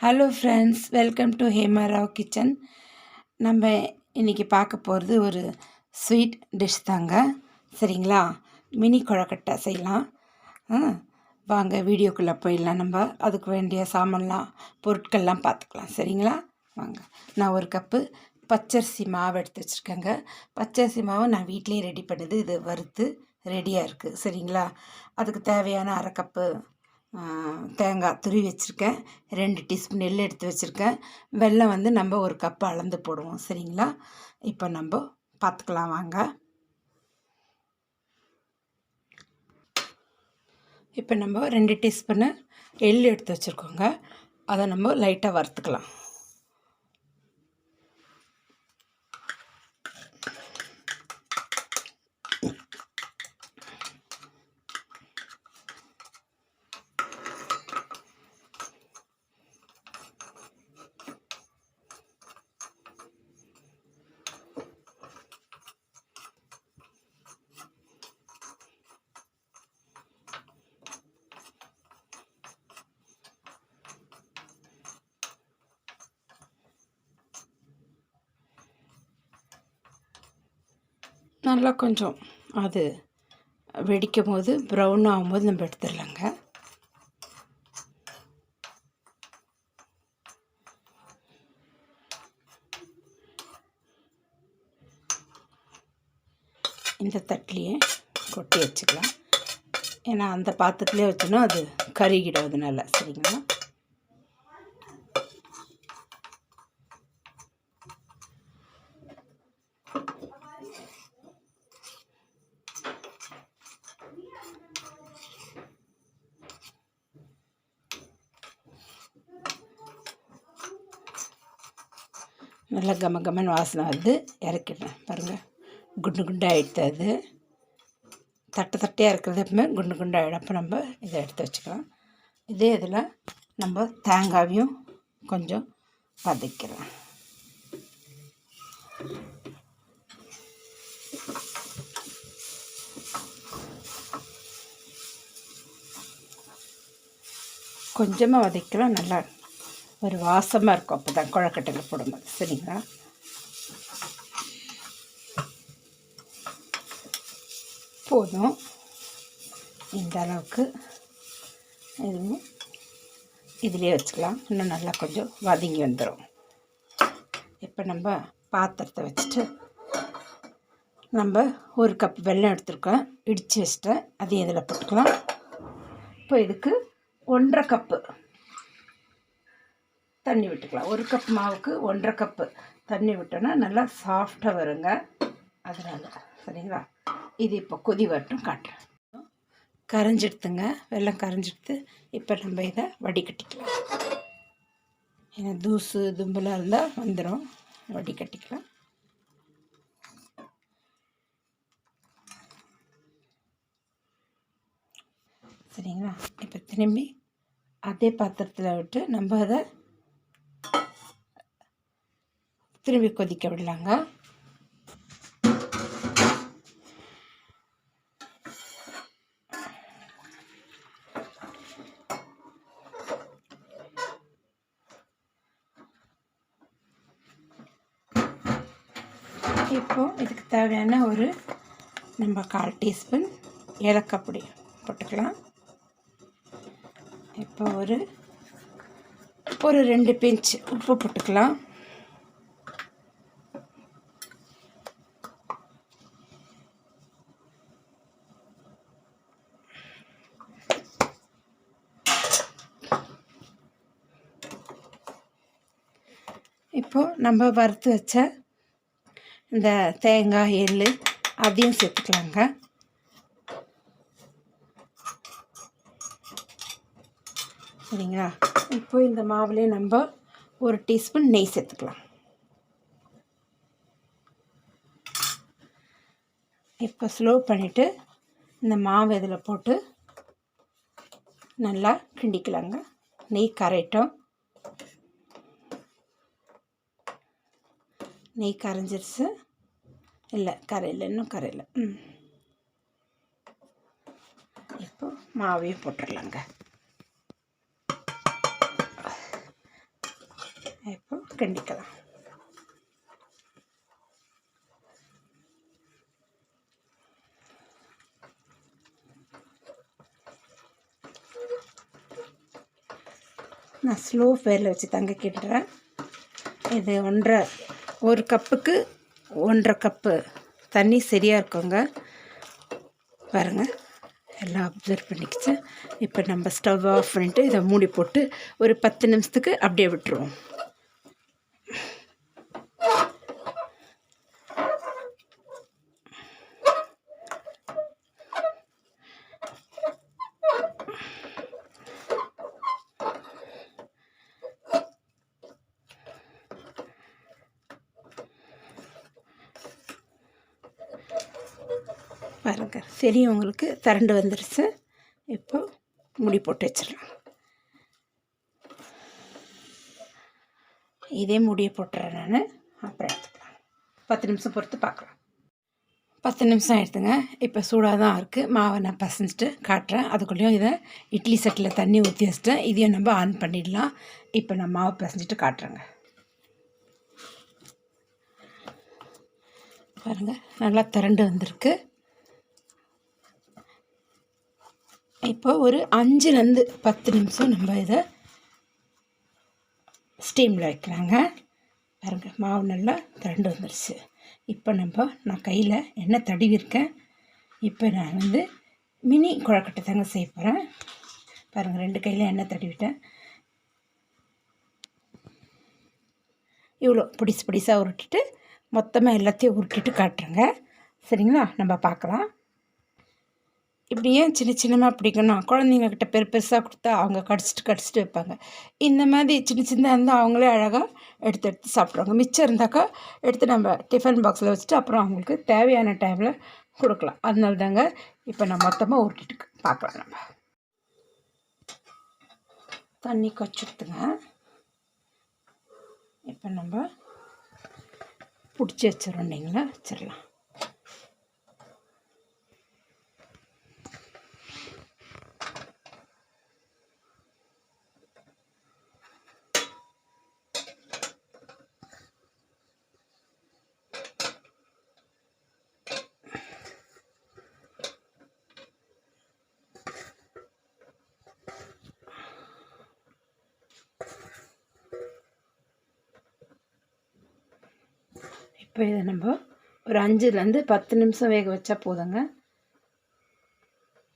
Hello friends welcome to Hemarao kitchen நம்ம இன்றைக்கி பார்க்க போகிறது ஒரு ஸ்வீட் டிஷ் தாங்க. சரிங்களா? மினி கொழக்கட்டை செய்யலாம். ஆ, வாங்க வீடியோக்குள்ளே போயிடலாம் நம்ம. அதுக்கு வேண்டிய சாமான்லாம் பொருட்கள்லாம் பார்த்துக்கலாம். சரிங்களா? வாங்க. நான் ஒரு கப்பு பச்சரிசி மாவு எடுத்து வச்சுருக்கேங்க. பச்சரிசி மாவு நான் வீட்லேயே ரெடி பண்ணுது. இது வறுத்து ரெடியாக இருக்குது சரிங்களா? அதுக்கு தேவையான அரை கப்பு தேங்காய் துருவி வச்சுருக்கேன். ரெண்டு டீஸ்பூன் நெல் எடுத்து வச்சுருக்கேன். வெள்ளம் வந்து நம்ம ஒரு கப் அளந்து போடுவோம் சரிங்களா? இப்போ நம்ம பார்த்துக்கலாம் வாங்க. இப்போ நம்ம ரெண்டு டீஸ்பூனு எள் எடுத்து வச்சுருக்கோங்க. அதை நம்ம லைட்டாக வறுத்துக்கலாம். நல்லா கொஞ்சம் அது வெடிக்கும் போது ப்ரௌன் ஆகும்போது நம்ம எடுத்துடலாங்க. இந்த தட்டிலையே கொட்டி வச்சுக்கலாம். ஏன்னா அந்த பாத்திரத்துலேயே வச்சோன்னா அது கருகிடும் அதனால சரிங்களா? நல்லா கம கமன்னு வாசனை வந்து இறக்கிடுறேன். பாருங்கள் குண்டு குண்டாகிடுது அது. தட்டை தட்டையாக இருக்கிறது எப்பவுமே குண்டு குண்டாகிடும் அப்போ நம்ம இதை எடுத்து வச்சுக்கலாம். இதே இதில் நம்ம தேங்காயும் கொஞ்சம் வதக்கிறோம் கொஞ்சமாக வதக்கலாம் நல்லா ஒரு வாசமாக இருக்கும். அப்போ தான் குழக்கட்டையில் போடும்போது. சரிங்களா? போதும். இந்த அளவுக்கு இதுவும் இதிலே வச்சுக்கலாம். இன்னும் நல்லா கொஞ்சம் வதங்கி வந்துடும் இப்போ நம்ம பாத்திரத்தை வச்சுட்டு நம்ம ஒரு கப் வெல்லம் எடுத்துருக்கோம். இடித்து வச்சுட்டேன் அதையும் இதில் போட்டுக்கலாம். இப்போ இதுக்கு ஒன்றரை கப்பு தண்ணி விட்டுக்கலாம். ஒரு கப் மாவுக்கு ஒன்றரை கப்பு தண்ணி விட்டோன்னா நல்லா சாஃப்டாக வருங்க. அதனால் சரிங்களா? இது இப்போ கொதி வரட்டும் காட்டுறேன். கரைஞ்செடுத்துங்க. வெள்ளம் கரைஞ்செடுத்து இப்போ நம்ம இதை வடிகட்டிக்கலாம். ஏன்னா தூசு தும்பலாக இருந்தால் வந்துடும் வடிகட்டிக்கலாம். சரிங்களா? இப்போ திரும்பி அதே பாத்திரத்தில் விட்டு நம்ம அதை திரும்பி கொதிக்க விடலாங்க. இப்போ இதுக்கு தேவையான ஒரு நம்ம கால் டீஸ்பூன் ஏலக்காய் பொடி போட்டுக்கலாம். இப்போ ஒரு ஒரு ரெண்டு பிஞ்ச் உப்பு போட்டுக்கலாம். இப்போது நம்ம வறுத்து வச்ச இந்த தேங்காய் எள் அதையும் சேர்த்துக்கலாங்க. சரிங்களா? இப்போ இந்த மாவுலேயே நம்ம ஒரு டீஸ்பூன் நெய் சேர்த்துக்கலாம். இப்போ ஸ்லோ பண்ணிவிட்டு இந்த மாவு இதில் போட்டு நல்லா கிண்டிக்கலாங்க. நெய் கரைட்டும் நெய் கரைஞ்சிருச்சு. இல்லை கரையில் இன்னும் கரையில். ம். இப்போ மாவையும் போட்டுடலாங்க இப்போ கிண்டிக்கலாம். நான் ஸ்லோ ஃபேரில் வச்சு தங்க கிண்டுறேன். இது ஒன்றரை ஒரு கப்புக்கு ஒன்றரை கப்பு தண்ணி சரியாக இருக்குங்க. பாருங்கள் எல்லாம் அப்சர்வ் பண்ணிக்கிச்சு. இப்போ நம்ம ஸ்டவ் ஆஃப் பண்ணிவிட்டு இதை மூடி போட்டு ஒரு பத்து நிமிஷத்துக்கு அப்படியே விட்டுருவோம். பாருங்கள் சரி உங்களுக்கு. திரண்டு வந்துருச்சு. இப்போ முடி போட்டு வச்சிடலாம். இதே முடியை போட்டுறேன் நான். அப்புறம் எடுத்துக்கலாம். பத்து நிமிஷம் பொறுத்து பார்க்கலாம். பத்து நிமிஷம் எடுத்துங்க இப்போ சூடாக தான் இருக்குது மாவை நான் பசஞ்சிட்டு காட்டுறேன். அதுக்குள்ளேயும் இதை இட்லி செட்டில் தண்ணி ஊற்றி வச்சுட்டேன் இதையும் நம்ம ஆன் பண்ணிடலாம். இப்போ நான் மாவை பசஞ்சிட்டு காட்டுறேங்க. பாருங்கள் நல்லா திரண்டு வந்திருக்கு. இப்போ ஒரு அஞ்சுலேருந்து பத்து நிமிஷம் நம்ம இதை ஸ்டீமில் வைக்கிறாங்க. பாருங்கள் மாவு நல்லா திரண்டு வந்துடுச்சு இப்போ நம்ம நான் கையில் எண்ணெய் தடவிருக்கேன் இப்போ நான் வந்து மினி குழக்கட்டை தாங்க செய்ய போகிறேன் பாருங்கள் ரெண்டு கையில் எண்ணெய் தடவிட்டேன். இவ்வளோ பிடிச்சு பிடிச்சாக உருட்டிட்டு மொத்தமாக எல்லாத்தையும் உருட்டிட்டு காட்டுறேங்க. சரிங்களா? நம்ம பார்க்கலாம். இப்படி ஏன் சின்ன சின்னமாக பிடிக்கணும். குழந்தைங்கக்கிட்ட பெரு பெருசாக கொடுத்தா அவங்க கடிச்சிட்டு கடிச்சிட்டு வைப்பாங்க. இந்த மாதிரி சின்ன சின்னதாக இருந்தால் அவங்களே அழகாக எடுத்து எடுத்து சாப்பிட்ருவாங்க மிச்சம் இருந்தாக்கா எடுத்து நம்ம டிஃபன் பாக்ஸில் வச்சுட்டு அப்புறம் அவங்களுக்கு தேவையான டைமில் கொடுக்கலாம். அதனால தாங்க இப்போ நான் மொத்தமாக உருட்டிட்டு பார்க்கலாம் நம்ம. தண்ணி கொச்சுடுத்துங்க இப்போ நம்ம பிடிச்சி வச்சிடறோம் இல்லைங்களா? வச்சிடலாம். இப்போ இதை நம்ம ஒரு அஞ்சுலேருந்து பத்து நிமிஷம் வேக வச்சா போதுங்க.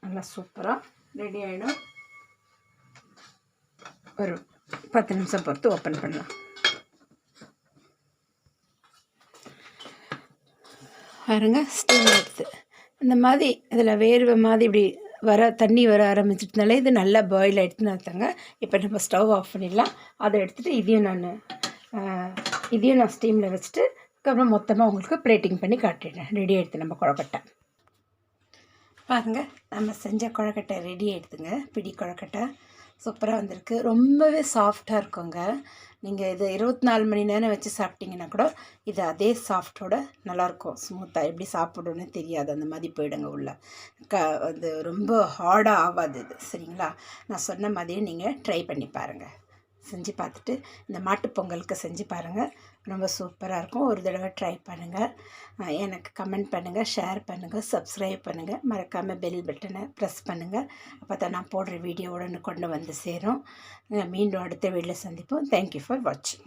நல்லா சூப்பராக ரெடி ஆகிடும் ஒரு பத்து நிமிஷம் பொறுத்து ஓப்பன் பண்ணலாம். பாருங்க ஸ்டீம் எடுத்து இந்த மாதிரி இதில் வேர்வை மாதிரி இப்படி வர தண்ணி வர ஆரம்பிச்சிட்டனால இது நல்லா பாயில் ஆகிடுதுன்னு அர்த்தங்க. இப்போ நம்ம ஸ்டவ் ஆஃப் பண்ணிடலாம். அதை எடுத்துகிட்டு இதையும் நான் இதையும் நான் ஸ்டீமில் வச்சுட்டு அதுக்கப்புறம் மொத்தமாக உங்களுக்கு பிளேட்டிங் பண்ணி காட்டிடுறேன். ரெடி ஆகிடுது நம்ம குழக்கட்டை. பாருங்கள் நம்ம செஞ்ச குழக்கட்டை ரெடி ஆகிடுதுங்க பிடி குழக்கட்டை சூப்பராக வந்திருக்கு. ரொம்பவே சாஃப்டாக இருக்குங்க. நீங்கள் இது இருபத்தி நாலு மணி நேரம் வச்சு சாப்பிட்டீங்கன்னா கூட இது அதே சாஃப்டோட நல்லாயிருக்கும். ஸ்மூத்தாக எப்படி சாப்பிடணும்னு தெரியாது. அந்த மாதிரி போயிடுங்க உள்ள. க அது ரொம்ப ஹார்டாக ஆகாது இது. சரிங்களா? நான் சொன்ன மாதிரியே நீங்கள் ட்ரை பண்ணி பாருங்கள் செஞ்சு பார்த்துட்டு இந்த மாட்டுப் பொங்கலுக்கு செஞ்சு பாருங்கள் ரொம்ப சூப்பராக இருக்கும். ஒரு தடவை ட்ரை பண்ணுங்கள் எனக்கு கமெண்ட் பண்ணுங்கள் ஷேர் பண்ணுங்கள் சப்ஸ்கிரைப் பண்ணுங்கள் மறக்காமல் பெல் பட்டனை ப்ரெஸ் பண்ணுங்கள் அப்போ தான் நான் போடுற வீடியோ உடனே கொண்டு வந்து சேரும். மீண்டும் அடுத்த வீடியோவில் சந்திப்போம். தேங்க்யூ ஃபார் வாட்சிங்